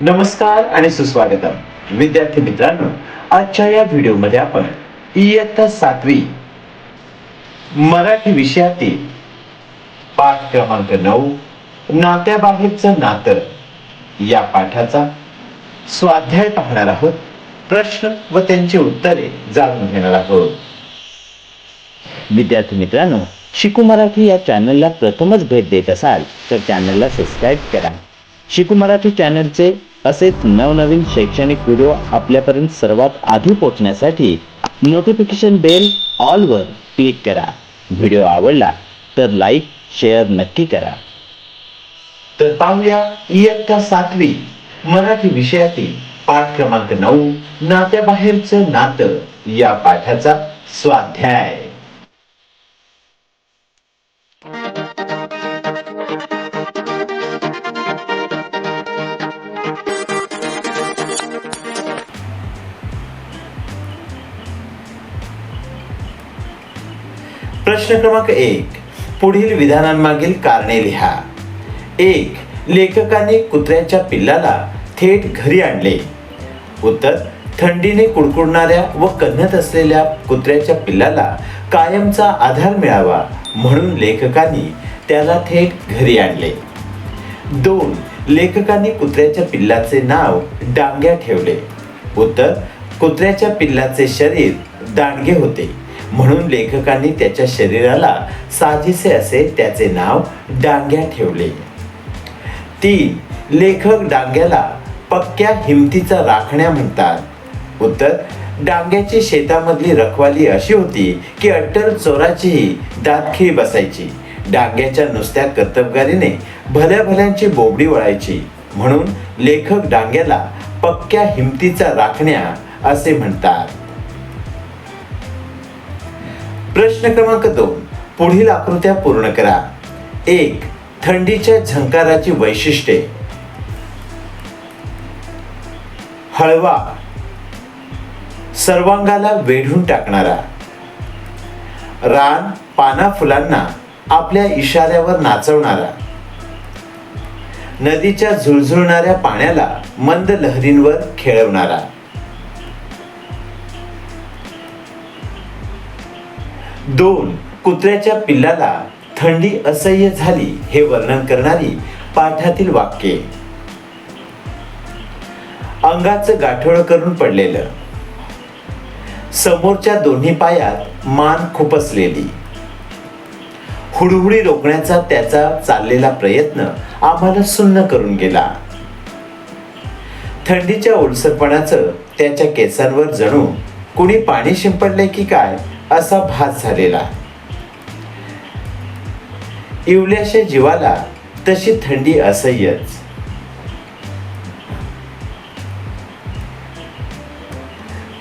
नमस्कार आणि सुस्वागतम. विद्यार्थी मित्रांनो आजच्या या व्हिडिओमध्ये आपण इयत्ता सातवी मराठी विषयातील पाठ क्रमांक नऊ नात्याबाहेरचं नातं या पाठाचा स्वाध्याय पाहणार आहोत. प्रश्न व त्यांची उत्तरे जाणून घेणार आहोत. विद्यार्थी मित्रांनो शिकू मराठी या चॅनलला प्रथमच भेट देत असाल तर चॅनलला सबस्क्राईब करा. शिकू मराठी चॅनलचे असेच नवनवीन शैक्षणिक व्हिडिओ आपल्यापर्यंत सर्वात आधी पोहोचण्यासाठी नोटिफिकेशन बेल ऑलवर क्लिक करा. व्हिडिओ आवडला तर लाईक शेअर नक्की करा. तर पाहूया इयत्ता सातवी मराठी विषयातील पाठ क्रमांक नऊ नात्याबाहेरचं नातं या पाठाचा स्वाध्याय. प्रश्न क्रमांक एक. पुढील विधानांमागील कारणे लिहा. एक लेखकाने कुत्र्याच्या पिल्लाला थेट घरी आणले. उत्तर थंडीने कुडकुडणाऱ्या व कन्हत असलेल्या कुत्र्याच्या पिल्लाला कायमचा आधार मिळावा म्हणून लेखकाने त्याला थेट घरी आणले. दोन लेखकाने कुत्र्याच्या पिल्लाचे नाव डांग्या ठेवले. उत्तर कुत्र्याच्या पिल्लाचे शरीर दांडगे होते. म्हणून लेखकांनी त्याच्या शरीराला साजेसे असे त्याचे नाव डांग्या ठेवले. ती लेखक डांग्याला पक्क्या हिमतीचा राखण्या म्हणतात. उत्तर डांग्याची शेतामधली रखवाली अशी होती की अट्टल चोराचीही दातखिळी बसायची. डांग्याच्या नुसत्या कर्तबगारीने भल्या भल्यांची बोबडी वळायची. म्हणून लेखक डांग्याला पक्क्या हिमतीचा राखण्या असे म्हणतात. प्रश्न क्रमांक दोन. पुढील आकृत्या पूर्ण करा. एक थंडीच्या झंकाराची वैशिष्ट्ये. हळवा. सर्वांगाला वेढून टाकणारा. रान पाना फुलांना आपल्या इशाऱ्यावर नाचवणारा. नदीच्या झुळझुळणाऱ्या पाण्याला मंद लहरींवर खेळवणारा. दोन कुत्र्याच्या पिल्लाला थंडी असह्य झाली हे वर्णन करणारी पाठातील वाक्ये. अंगाचं गाठोळ करून पडलेलं. समोरच्या दोन्ही पायात मान खुपसलेली हुडहुडी रोखण्याचा त्याचा चाललेला प्रयत्न आम्हाला सुन्न करून गेला. थंडीच्या ओलसरपणाचं त्याच्या केसांवर जणू कुणी पाणी शिंपडले की काय? असा भास झालेला इवल्याशा जीवाला तशी थंडी असह्यच.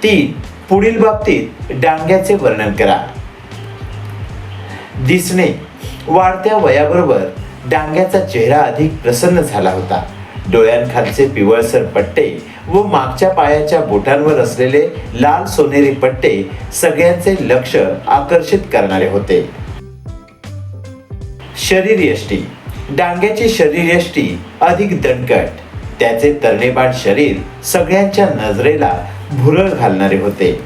तीन पुढील बाबतीत डांग्याचे वर्णन करा. दिसणे वाढत्या वयाबरोबर डांग्याचा चेहरा अधिक प्रसन्न झाला होता. डोळ्यांखालचे पिवळसर पट्टे व मागच्या पायाच्या बोटांवर असलेले लाल सोनेरी पट्टे सगळ्यांचे लक्ष आकर्षित करणारे होते. शरीर यष्टी. डांग्याची शरीर यष्टी अधिक दणकट. त्याचे तरणेबाण शरीर सगळ्यांच्या नजरेला भुरळ घालणारे होते.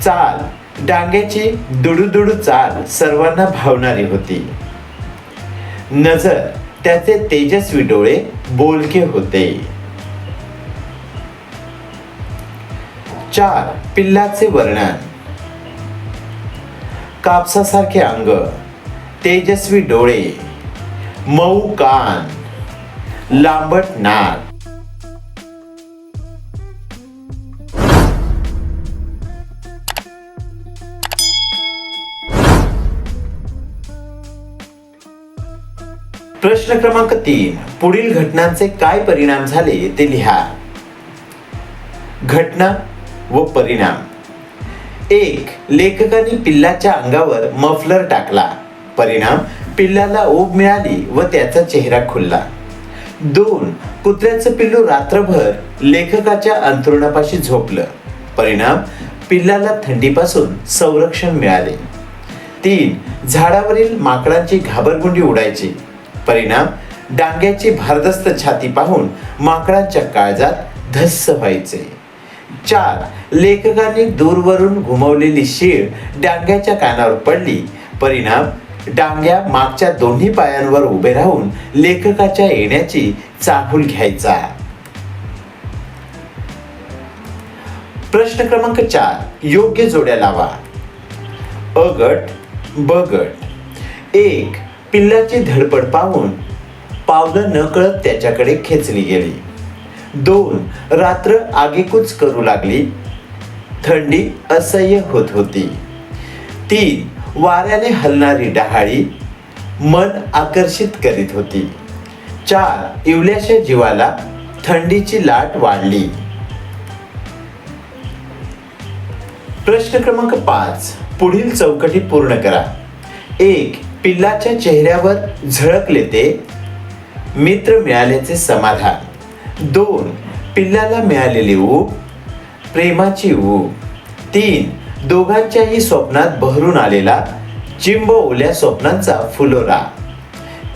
चाल. डांग्याची दुडूदुडू चाल सर्वांना भावणारी होती. नजर. त्याचे तेजस्वी डोळे बोलके होते. चार पिल्लाचे वर्णन. कापसासारखे अंग तेजस्वी डोळे मऊ कान लांबट नाक. प्रश्न क्रमांक तीन. पुढील घटनांचे काय परिणाम झाले ते लिहा. घटना व परिणाम. एक लेखकाने पिल्लाच्या अंगावर मफलर टाकला. परिणाम पिल्लाला ओब मिळाली व त्याचा चेहरा खुलला. दोन कुत्र्याचं पिल्लू रात्रभर लेखकाच्या अंथरुणापाशी झोपलं. परिणाम पिल्लाला थंडीपासून संरक्षण मिळाले. तीन झाडावरील माकडांची घाबरगुंडी उडायची. परिणाम डांग्याची भारदस्त छाती पाहून माकडांच्या काळजात धस्स व्हायचे. चार लेखकांनी दूरवरून घुमवलेली शीळ डांग्याच्या कानावर पडली. परिणाम डांग्या मागच्या दोन्ही पायांवर उभे राहून लेखकाच्या येण्याची चाहूल घ्यायचा. प्रश्न क्रमांक चार योग्य जोड्या लावा. अ गट ब गट एक पिल्लाची धडपड पाहून पावलं नकळत त्याच्याकडे खेचली गेली. दोन रात्र आगेकूच करू लागली. थंडी असह्य होत होती. तीन वाऱ्याने हलणारी डहाळी मन आकर्षित करीत होती. चार इवल्याच्या जीवाला थंडीची लाट वाढली. प्रश्न क्रमांक पाच पुढील चौकटी पूर्ण करा. एक पिल्लाच्या चेहऱ्यावर झळकले ते मित्र मिळाल्याचे समाधान. दोन पिल्लाला मिळालेली ऊब प्रेमाची ऊब. तीन दोघांच्याही स्वप्नात बहरून आलेला चिंब ओल्या स्वप्नांचा फुलोरा.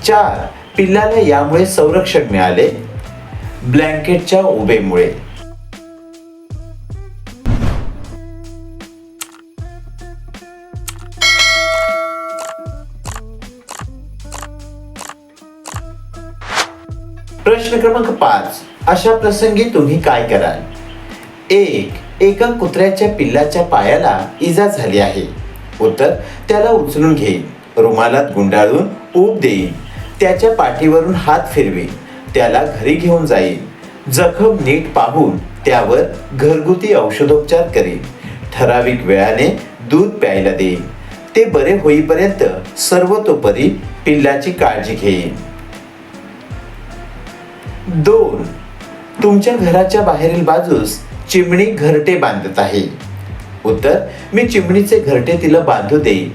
चार पिल्लाला यामुळे संरक्षण मिळाले ब्लँकेटच्या उभेमुळे. प्रश्न क्रमांक पाच. अशा प्रसंगी तुम्ही काय कराल? एक एका कुत्र्याच्या पिल्लाच्या पायाला इजा झाली आहे. उत्तर त्याला उचलून घेईन. रुमालात गुंडाळून ऊब देईन. त्याच्या पाठीवरून हात फिरवेन. त्याला घरी घेऊन जाईन. जखम नीट पाहून त्यावर घरगुती औषधोपचार करेन. ठराविक वेळाने दूध प्यायला देईन. ते बरे होईपर्यंत सर्वतोपरी पिल्लाची काळजी घेईन. दोन तुमच्या घराच्या बाहेरील बाजूस चिमणी घरटे बांधत आहे. उत्तर मी चिमणीचे घरटे तिला बांधू देईन.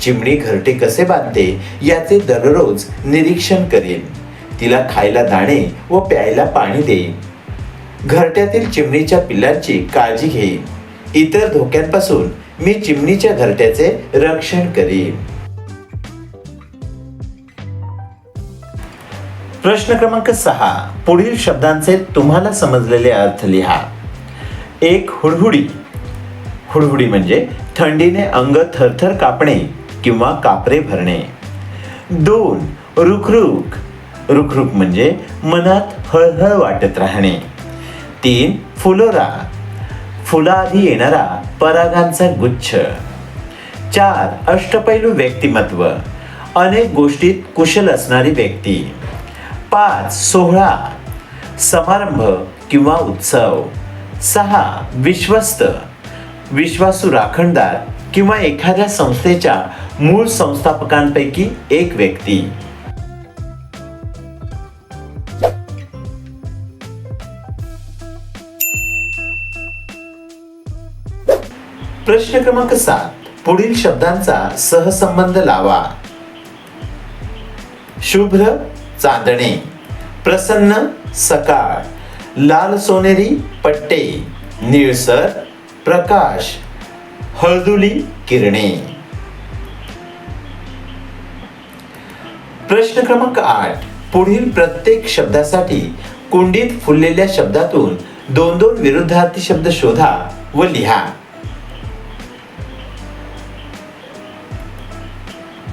चिमणी घरटे कसे बांधते याचे दररोज निरीक्षण करेन. तिला खायला दाणे व प्यायला पाणी देईन. घरट्यातील चिमणीच्या पिल्लांची काळजी घेईन. इतर धोक्यांपासून मी चिमणीच्या घरट्याचे रक्षण करीन. प्रश्न क्रमांक सहा. पुढील शब्दांचे तुम्हाला समजलेले अर्थ लिहा. एक हुडहुडी. हुडहुडी म्हणजे थंडीने अंग थरथर कापणे किंवा कापरे भरणे. दोन रुखरुख. रुखरुख म्हणजे मनात हळहळ वाटत राहणे. तीन फुलोरा. फुलाआधी येणारा परागांचा गुच्छ. चार अष्टपैलू व्यक्तिमत्व. अनेक गोष्टीत कुशल असणारी व्यक्ती. पाच सोहळा समारंभ किंवा उत्सव. सहा विश्वस्त विश्वासू राखणदार किंवा एखाद्या संस्थेच्या मूळ संस्थापकांपैकी एक व्यक्ती. प्रश्न क्रमांक सात पुढील शब्दांचा सहसंबंध लावा. शुभ्र चांदणे प्रसन्न सकाळ लाल सोनेरी पट्टे निळसर प्रकाश हळदुली किरणे. प्रश्न क्रमांक आठ. पुढील प्रत्येक शब्दासाठी कुंडीत फुललेल्या शब्दातून दोन दोन विरुद्धार्थी शब्द शोधा व लिहा.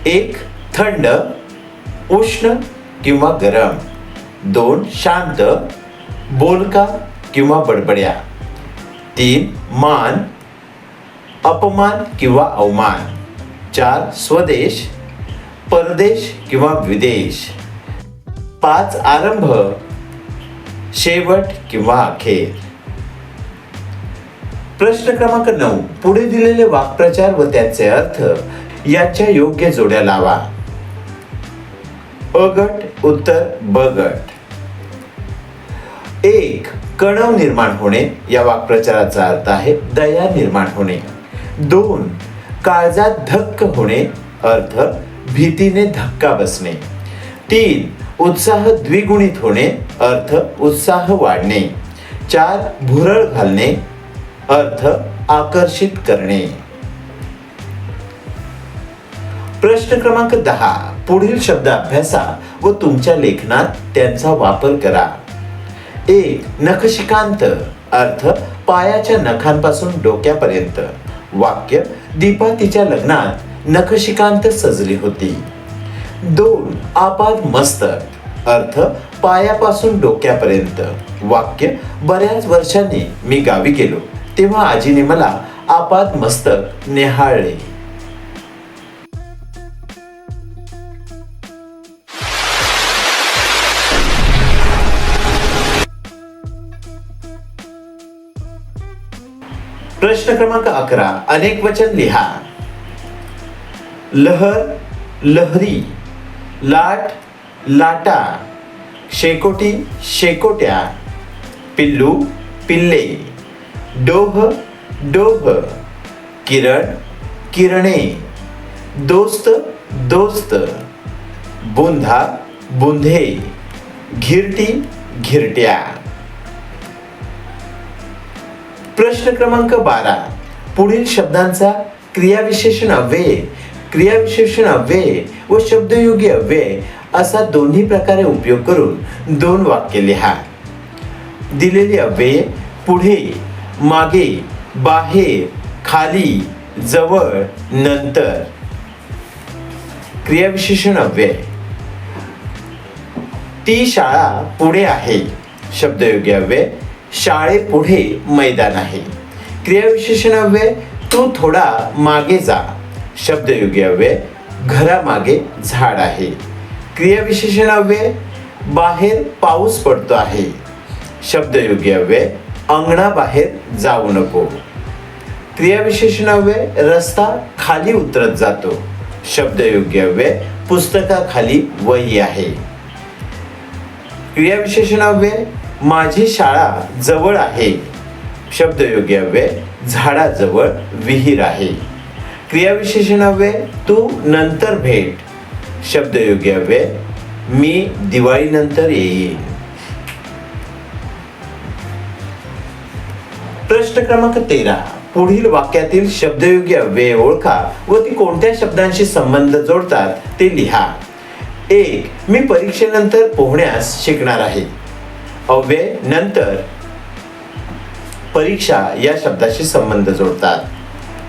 एक थंड उष्ण किंवा गरम. दोन शांत. बोलका किंवा बडबड्या. तीन मान. अपमान किंवा अवमान. चार स्वदेश. परदेश किंवा विदेश. पाच आरंभ. शेवट किंवा अखेर. प्रश्न क्रमांक नऊ. पुढे दिलेले वाक्प्रचार व त्याचे अर्थ याच्या योग्य जोड्या लावा. अगट उत्तर ब गट एक कणव निर्माण होणे या वाक्प्रचाराचा अर्थ आहे दया निर्माण होणे. दोन काळजात धक्क होणे अर्थ भीतीने धक्का बसणे. तीन उत्साह द्विगुणित होणे अर्थ उत्साह वाढणे. चार भुरळ घालणे अर्थ आकर्षित करणे. प्रश्न क्रमांक दहा पुढील शब्द अभ्यासा व तुमच्या लेखनात त्यांचा वापर करा. एक नखशिकांत अर्थ पायाच्या नखांपासून डोक्यापर्यंत. वाक्य दीपा तिच्या लग्नात नखशिकांत सजली होती. दोन आपाद मस्तक अर्थ पायापासून डोक्यापर्यंत. वाक्य बऱ्याच वर्षांनी मी गावी गेलो तेव्हा आजीने मला आपाद मस्तक नेहाळले. प्रश्न क्रमांक अकरा अनेक वचन लिहा. लहर लहरी लाट लाटा शेकोटी शेकोट्या पिल्लू पिल्ले डोह डोह किरण किरणे दोस्त दोस्त बुंधा बुंधे घिरटी घिरट्या. प्रश्न क्रमांक बारा. पुढील शब्दांचा क्रियाविशेषण अव्यय क्रियाविशेषण अव्यय व शब्दयोगी अव्यय असा दोन्ही प्रकारे उपयोग करून दोन वाक्य लिहा. दिलेली अव्यये पुढे मागे बाहेर खाली जवळ नंतर. क्रियाविशेषण अव्यय. ती शाळा पुढे आहे. शब्दयोगी अव्यय. शाळेपुढे मैदान आहे. क्रियाविशेषण अव्यय तू थोडा मागे जा. शब्दयोगी अव्यय घरामागे झाड आहे. क्रियाविशेषण अव्यय बाहेर पाऊस पडतो आहे. शब्दयोगी अव्यय अंगणाबाहेर जाऊ नको. क्रियाविशेषण अव्यय रस्ता खाली उतरत जातो. शब्दयोग्य अव्यय पुस्तकाखाली वही आहे. क्रियाविशेषण अव्यय माझी शाळा जवळ आहे. शब्दयोग्य अव्यय झाडाजवळ विहीर आहे. क्रियाविशेषण हवे तू नंतर भेट. शब्दयोग्य अव्यय मी दिवाळीनंतर येईन. प्रश्न क्रमांक तेरा. पुढील वाक्यातील शब्दयोग्य अव्यय ओळखा व ती कोणत्या शब्दांशी संबंध जोडतात ते लिहा. एक मी परीक्षेनंतर पोहण्यास शिकणार आहे. अव्यय नंतर परीक्षा या शब्दाशी संबंध जोडतात.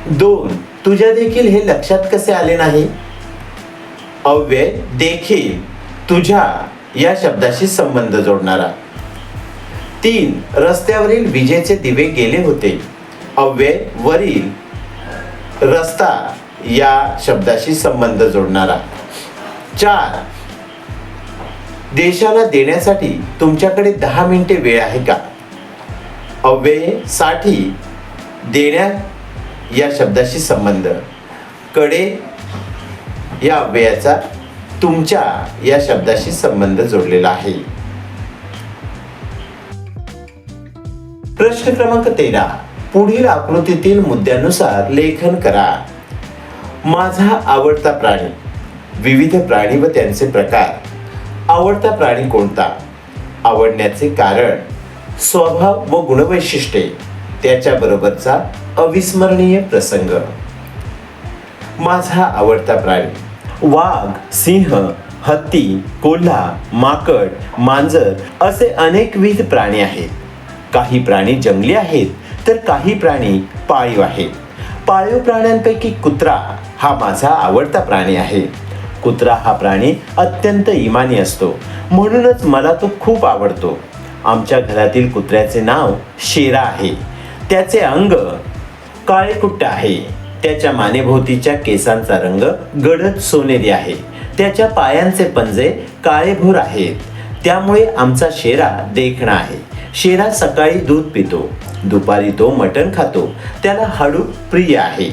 दोन तुझ्या देखील हे लक्षात कसे आले नाही? अव्यय देखील तुझ्या या शब्दाशी संबंध जोडणारा. तीन रस्त्यावरील विजेचे दिवे गेले होते. अव्यय वरील रस्ता या शब्दाशी संबंध जोडणारा. चार देशाला देण्यासाठी तुमच्याकडे दहा मिनिटे वेळ आहे का? अव्ययसाठी देण्या या शब्दाशी संबंध. कडे या अव्ययाचा तुमच्या या शब्दाशी संबंध जोडलेला आहे. प्रश्न क्रमांक तेरा. पुढील आकृतीतील मुद्द्यानुसार लेखन करा. माझा आवडता प्राणी. विविध प्राणी व त्यांचे प्रकार. आवडता प्राणी कोणता? आवडण्याचे कारण स्वभाव व गुणवैशिष्ट्ये त्याच्याबरोबरचा अविस्मरणीय प्रसंग. माझा आवडता प्राणी वाघ सिंह हत्ती कोल्हा माकड मांजर असे अनेकविध प्राणी आहेत. काही प्राणी जंगली आहेत तर काही प्राणी पाळीव आहेत. पाळीव प्राण्यांपैकी कुत्रा हा माझा आवडता प्राणी आहे. कुत्रा हा प्राणी अत्यंत इमानी असतो. म्हणूनच मला तो खूप आवडतो. आमच्या घरातील कुत्र्याचे नाव शेरा आहे. त्याचे अंग काळेकुट्ट आहे. त्याच्या मानेभोवतीच्या केसांचा रंग गडद सोनेरी आहे. त्याच्या पायांचे पंजे काळेभोर आहेत. त्यामुळे आमचा शेरा देखणा आहे. शेरा सकाळी दूध पितो. दुपारी तो मटण खातो. त्याला हाडू प्रिय आहे.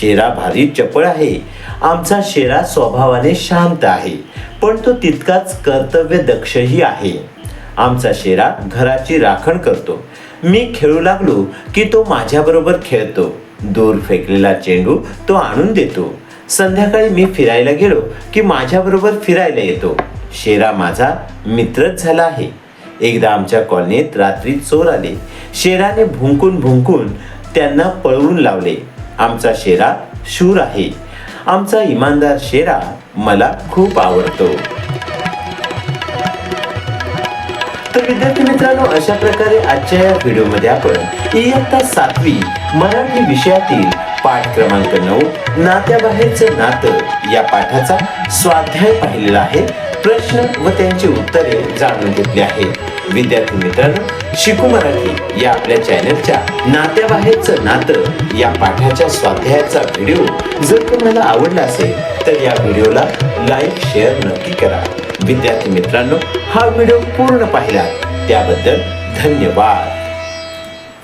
शेरा भारी चपळ आहे. आमचा शेरा स्वभावाने शांत आहे पण तो तितकाच कर्तव्य दक्षही आहे. आमचा शेरा घराची राखण करतो. मी खेळू लागलो की तो माझ्याबरोबर खेळतो. दूर फेकलेला चेंडू तो आणून देतो. संध्याकाळी मी फिरायला गेलो की माझ्याबरोबर फिरायला येतो. शेरा माझा मित्रच झाला आहे. एकदा आमच्या कॉलनीत रात्री चोर आले. शेराने भुंकून भुंकून त्यांना पळवून लावले. आमचा शेरा शूर आहे. आमचा इमानदार शेरा मला खूप आवडतो. तर विद्यार्थी मित्रांनो अशा प्रकारे आजच्या या व्हिडिओमध्ये आपण इयत्ता सातवी मराठी विषयातील पाठ क्रमांक नऊ नात्याबाहेरचं नातं या पाठाचा स्वाध्याय पाहिलेला आहे. प्रश्न व त्यांची उत्तरे जाणून घेतली आहेत. विद्यार्थी मित्रांनो शिकू मराठी या आपल्या चॅनलच्या नात्याबाहेरचं नातं या पाठाच्या स्वाध्यायाचा व्हिडिओ जर तुम्हाला आवडला असेल तर या व्हिडिओला लाईक शेअर नक्की करा. विद्यार्थी मित्रांनो हा व्हिडिओ पूर्ण पाहिला त्याबद्दल धन्यवाद.